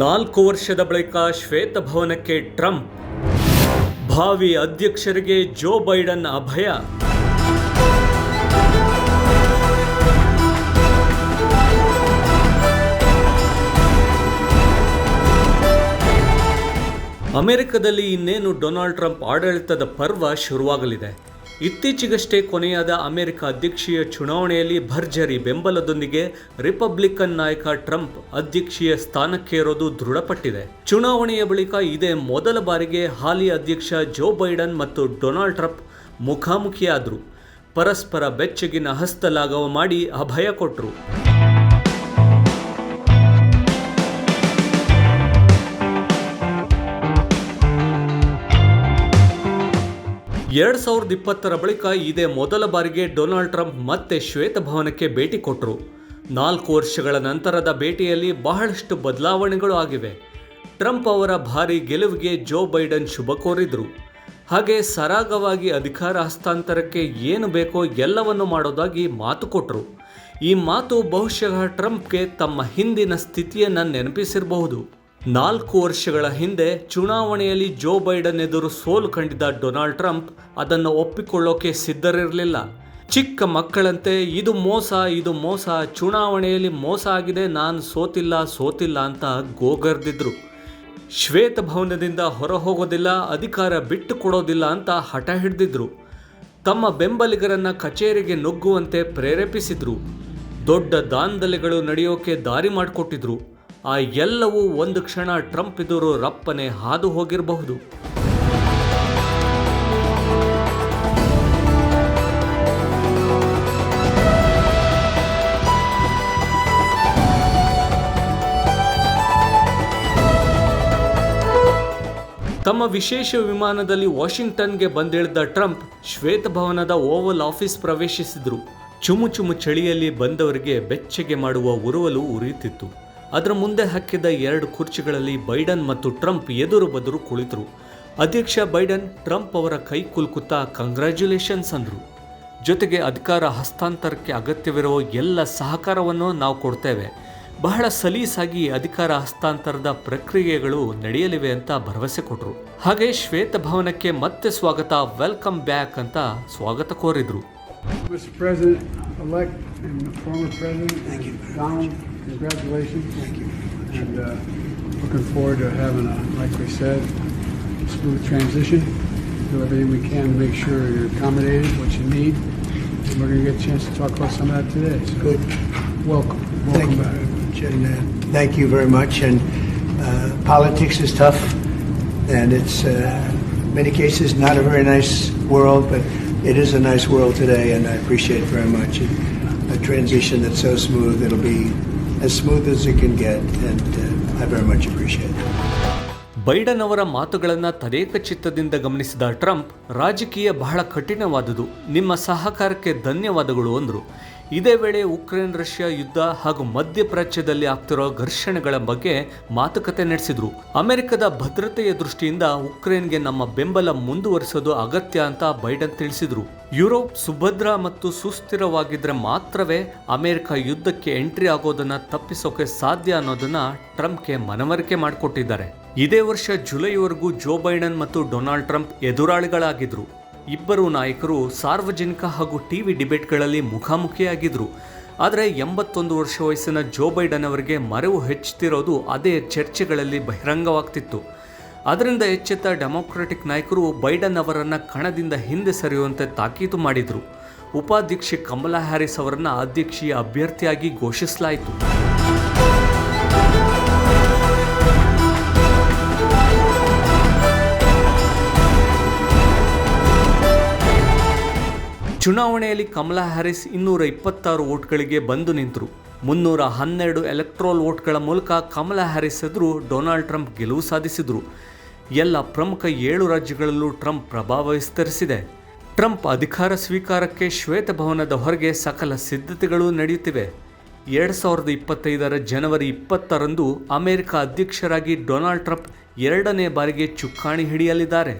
ನಾಲ್ಕು ವರ್ಷದ ಬಳಿಕ ಶ್ವೇತಭವನಕ್ಕೆ ಟ್ರಂಪ್, ಭಾವಿ ಅಧ್ಯಕ್ಷರಿಗೆ ಜೋ ಬೈಡನ್ ಅಭಯ. ಅಮೆರಿಕದಲ್ಲಿ ಇನ್ನೇನು ಡೊನಾಲ್ಡ್ ಟ್ರಂಪ್ ಆಡಳಿತದ ಪರ್ವ ಶುರುವಾಗಲಿದೆ? ಇತ್ತೀಚೆಗಷ್ಟೇ ಕೊನೆಯಾದ ಅಮೆರಿಕ ಅಧ್ಯಕ್ಷೀಯ ಚುನಾವಣೆಯಲ್ಲಿ ಭರ್ಜರಿ ಬೆಂಬಲದೊಂದಿಗೆ ರಿಪಬ್ಲಿಕನ್ ನಾಯಕ ಟ್ರಂಪ್ ಅಧ್ಯಕ್ಷೀಯ ಸ್ಥಾನಕ್ಕೇರೋದು ದೃಢಪಟ್ಟಿದೆ. ಚುನಾವಣೆಯ ಬಳಿಕ ಇದೇ ಮೊದಲ ಬಾರಿಗೆ ಹಾಲಿ ಅಧ್ಯಕ್ಷ ಜೋ ಬೈಡನ್ ಮತ್ತು ಡೊನಾಲ್ಡ್ ಟ್ರಂಪ್ ಮುಖಾಮುಖಿಯಾದರು. ಪರಸ್ಪರ ಬೆಚ್ಚಗಿನ ಹಸ್ತಲಾಘವ ಮಾಡಿ ಅಭಯ ಕೊಟ್ಟರು ಎರಡ್ ಸಾವಿರದ ಇಪ್ಪತ್ತರ ಬಳಿಕ ಇದೇ ಮೊದಲ ಬಾರಿಗೆ ಡೊನಾಲ್ಡ್ ಟ್ರಂಪ್ ಮತ್ತೆ ಶ್ವೇತಭವನಕ್ಕೆ ಭೇಟಿ ಕೊಟ್ಟರು ನಾಲ್ಕು ವರ್ಷಗಳ ನಂತರದ ಭೇಟಿಯಲ್ಲಿ ಬಹಳಷ್ಟು ಬದಲಾವಣೆಗಳು ಆಗಿವೆ. ಟ್ರಂಪ್ ಅವರ ಭಾರಿ ಗೆಲುವಿಗೆ ಜೋ ಬೈಡನ್ ಶುಭ ಕೋರಿದ್ರು. ಹಾಗೆ ಸರಾಗವಾಗಿ ಅಧಿಕಾರ ಹಸ್ತಾಂತರಕ್ಕೆ ಏನು ಬೇಕೋ ಎಲ್ಲವನ್ನು ಮಾಡೋದಾಗಿ ಮಾತು ಕೊಟ್ಟರು ಈ ಮಾತು ಬಹುಶಃ ಟ್ರಂಪ್ಗೆ ತಮ್ಮ ಹಿಂದಿನ ಸ್ಥಿತಿಯನ್ನು ನೆನಪಿಸಿರಬಹುದು. ನಾಲ್ಕು ವರ್ಷಗಳ ಹಿಂದೆ ಚುನಾವಣೆಯಲ್ಲಿ ಜೋ ಬೈಡನ್ ಎದುರು ಸೋಲು ಕಂಡಿದ್ದ ಡೊನಾಲ್ಡ್ ಟ್ರಂಪ್ ಅದನ್ನು ಒಪ್ಪಿಕೊಳ್ಳೋಕೆ ಸಿದ್ಧರಿರಲಿಲ್ಲ. ಚಿಕ್ಕ ಮಕ್ಕಳಂತೆ, ಇದು ಮೋಸ ಇದು ಮೋಸ, ಚುನಾವಣೆಯಲ್ಲಿ ಮೋಸ ಆಗಿದೆ, ನಾನು ಸೋತಿಲ್ಲ ಸೋತಿಲ್ಲ ಅಂತ ಗೋಗರ್ದಿದ್ರು. ಶ್ವೇತಭವನದಿಂದ ಹೊರ ಹೋಗೋದಿಲ್ಲ ಅಧಿಕಾರ ಬಿಟ್ಟು ಕೊಡೋದಿಲ್ಲ ಅಂತ ಹಠ ಹಿಡಿದಿದ್ರು. ತಮ್ಮ ಬೆಂಬಲಿಗರನ್ನ ಕಚೇರಿಗೆ ನುಗ್ಗುವಂತೆ ಪ್ರೇರೇಪಿಸಿದ್ರು. ದೊಡ್ಡ ದಾಂಧಲೆಗಳು ನಡೆಯೋಕೆ ದಾರಿ ಮಾಡಿಕೊಟ್ಟಿದ್ರು. ಆ ಎಲ್ಲವೂ ಒಂದು ಕ್ಷಣ ಟ್ರಂಪ್ ಎದುರು ರಪ್ಪನೆ ಹಾದು ಹೋಗಿರಬಹುದು. ತಮ್ಮ ವಿಶೇಷ ವಿಮಾನದಲ್ಲಿ ವಾಷಿಂಗ್ಟನ್ಗೆ ಬಂದಿಳಿದ ಟ್ರಂಪ್ ಶ್ವೇತಭವನದ ಓವಲ್ ಆಫೀಸ್ ಪ್ರವೇಶಿಸಿದ್ರು. ಚುಮು ಚುಮು ಚಳಿಯಲ್ಲಿ ಬಂದವರಿಗೆ ಬೆಚ್ಚಗೆ ಮಾಡುವ ಉರುವಲು ಉರಿಯುತ್ತಿತ್ತು. ಅದರ ಮುಂದೆ ಹಾಕಿದ ಎರಡು ಕುರ್ಚಿಗಳಲ್ಲಿ ಬೈಡನ್ ಮತ್ತು ಟ್ರಂಪ್ ಎದುರು ಬದುರು ಕುಳಿತರು. ಅಧ್ಯಕ್ಷ ಬೈಡನ್ ಟ್ರಂಪ್ ಅವರ ಕೈ ಕುಲ್ಕುತ್ತಾ ಕಂಗ್ರ್ಯಾಚುಲೇಷನ್ಸ್ ಅಂದರು. ಜೊತೆಗೆ ಅಧಿಕಾರ ಹಸ್ತಾಂತರಕ್ಕೆ ಅಗತ್ಯವಿರುವ ಎಲ್ಲ ಸಹಕಾರವನ್ನು ನಾವು ಕೊಡ್ತೇವೆ. ಬಹಳ ಸಲೀಸಾಗಿ ಅಧಿಕಾರ ಹಸ್ತಾಂತರದ ಪ್ರಕ್ರಿಯೆಗಳು ನಡೆಯಲಿವೆ ಅಂತ ಭರವಸೆ ಕೊಟ್ಟರು ಹಾಗೆ ಶ್ವೇತ ಭವನಕ್ಕೆ ಮತ್ತೆ ಸ್ವಾಗತ ವೆಲ್ಕಮ್ ಬ್ಯಾಕ್ ಅಂತ ಸ್ವಾಗತ ಕೋರಿದ್ರು. Mr. President-elect and former President. Thank you. Donald, congratulations. Thank you. And uh, looking forward to having a, like we said, smooth transition. Do everything we can to make sure you're accommodated, what you need. And we're going to get a chance to talk about some of that today. So Good. welcome. Thank Welcome you back. very much. And uh, thank you very much. And uh, politics is tough, and it's uh, many cases not a very nice world, but it is a nice world today, and I appreciate it very much. And a transition that's so smooth, it'll be as smooth as it can get, and uh, I very much appreciate it. Biden ಅವರ ಮಾತುಗಳನ್ನು ತದೇಕ ಚಿತ್ತದಿಂದ ಗಮನಿಸಿದ Trump ರಾಜಕೀಯ ಬಹಳ ಕಠಿಣವಾದುದು ನಿಮ್ಮ ಸಹಕಾರಕ್ಕೆ ಧನ್ಯವಾದಗಳು ಅಂದರು ಇದೇ ವೇಳೆ ಉಕ್ರೇನ್, ರಷ್ಯಾ ಯುದ್ಧ ಹಾಗೂ ಮಧ್ಯಪ್ರಾಚ್ಯದಲ್ಲಿ ಆಗ್ತಿರೋ ಘರ್ಷಣೆಗಳ ಬಗ್ಗೆ ಮಾತುಕತೆ ನಡೆಸಿದ್ರು. ಅಮೆರಿಕದ ಭದ್ರತೆಯ ದೃಷ್ಟಿಯಿಂದ ಉಕ್ರೇನ್ಗೆ ನಮ್ಮ ಬೆಂಬಲ ಮುಂದುವರಿಸೋದು ಅಗತ್ಯ ಅಂತ ಬೈಡನ್ ತಿಳಿಸಿದ್ರು. ಯುರೋಪ್ ಸುಭದ್ರ ಮತ್ತು ಸುಸ್ಥಿರವಾಗಿದ್ರೆ ಮಾತ್ರವೇ ಅಮೆರಿಕ ಯುದ್ಧಕ್ಕೆ ಎಂಟ್ರಿ ಆಗೋದನ್ನ ತಪ್ಪಿಸೋಕೆ ಸಾಧ್ಯ ಅನ್ನೋದನ್ನ ಟ್ರಂಪ್ಗೆ ಮನವರಿಕೆ ಮಾಡಿಕೊಟ್ಟಿದ್ದಾರೆ. ಇದೇ ವರ್ಷ ಜುಲೈವರೆಗೂ ಜೋ ಬೈಡನ್ ಮತ್ತು ಡೊನಾಲ್ಡ್ ಟ್ರಂಪ್ ಎದುರಾಳಿಗಳಾಗಿದ್ರು. ಇಬ್ಬರು ನಾಯಕರು ಸಾರ್ವಜನಿಕ ಹಾಗೂ ಟಿವಿ ಡಿಬೇಟ್ಗಳಲ್ಲಿ ಮುಖಾಮುಖಿಯಾಗಿದ್ದರು ಆದರೆ ಎಂಬತ್ತೊಂದು ವರ್ಷ ವಯಸ್ಸಿನ ಜೋ ಬೈಡನ್ ಅವರಿಗೆ ಮರೆವು ಹೆಚ್ಚುತ್ತಿರೋದು ಅದೇ ಚರ್ಚೆಗಳಲ್ಲಿ ಬಹಿರಂಗವಾಗ್ತಿತ್ತು. ಅದರಿಂದ ಎಚ್ಚೆತ್ತ ಡೆಮೊಕ್ರೆಟಿಕ್ ನಾಯಕರು ಬೈಡನ್ ಅವರನ್ನು ಕಣದಿಂದ ಹಿಂದೆ ಸರಿಯುವಂತೆ ತಾಕೀತು ಮಾಡಿದರು. ಉಪಾಧ್ಯಕ್ಷೆ ಕಮಲಾ ಹ್ಯಾರಿಸ್ ಅವರನ್ನು ಅಧ್ಯಕ್ಷೀಯ ಅಭ್ಯರ್ಥಿಯಾಗಿ ಘೋಷಿಸಲಾಯಿತು. ಚುನಾವಣೆಯಲ್ಲಿ ಕಮಲಾ ಹ್ಯಾರಿಸ್ ಇನ್ನೂರ ಇಪ್ಪತ್ತಾರು ವೋಟ್ಗಳಿಗೆ ಬಂದು ನಿಂತರು. ಮುನ್ನೂರ ಹನ್ನೆರಡು ಎಲೆಕ್ಟ್ರೋಲ್ ವೋಟ್ಗಳ ಮೂಲಕ ಕಮಲಾ ಹ್ಯಾರಿಸ್ ಎದುರು ಡೊನಾಲ್ಡ್ ಟ್ರಂಪ್ ಗೆಲುವು ಸಾಧಿಸಿದರು. ಎಲ್ಲ ಪ್ರಮುಖ ಏಳು ರಾಜ್ಯಗಳಲ್ಲೂ ಟ್ರಂಪ್ ಪ್ರಭಾವ ವಿಸ್ತರಿಸಿದೆ. ಟ್ರಂಪ್ ಅಧಿಕಾರ ಸ್ವೀಕಾರಕ್ಕೆ ಶ್ವೇತಭವನದ ಹೊರಗೆ ಸಕಲ ಸಿದ್ಧತೆಗಳು ನಡೆಯುತ್ತಿವೆ. ಎರಡು ಸಾವಿರದ ಇಪ್ಪತ್ತೈದರ ಜನವರಿ ಇಪ್ಪತ್ತರಂದು ಅಮೆರಿಕ ಅಧ್ಯಕ್ಷರಾಗಿ ಡೊನಾಲ್ಡ್ ಟ್ರಂಪ್ ಎರಡನೇ ಬಾರಿಗೆ ಚುಕ್ಕಾಣಿ ಹಿಡಿಯಲಿದ್ದಾರೆ.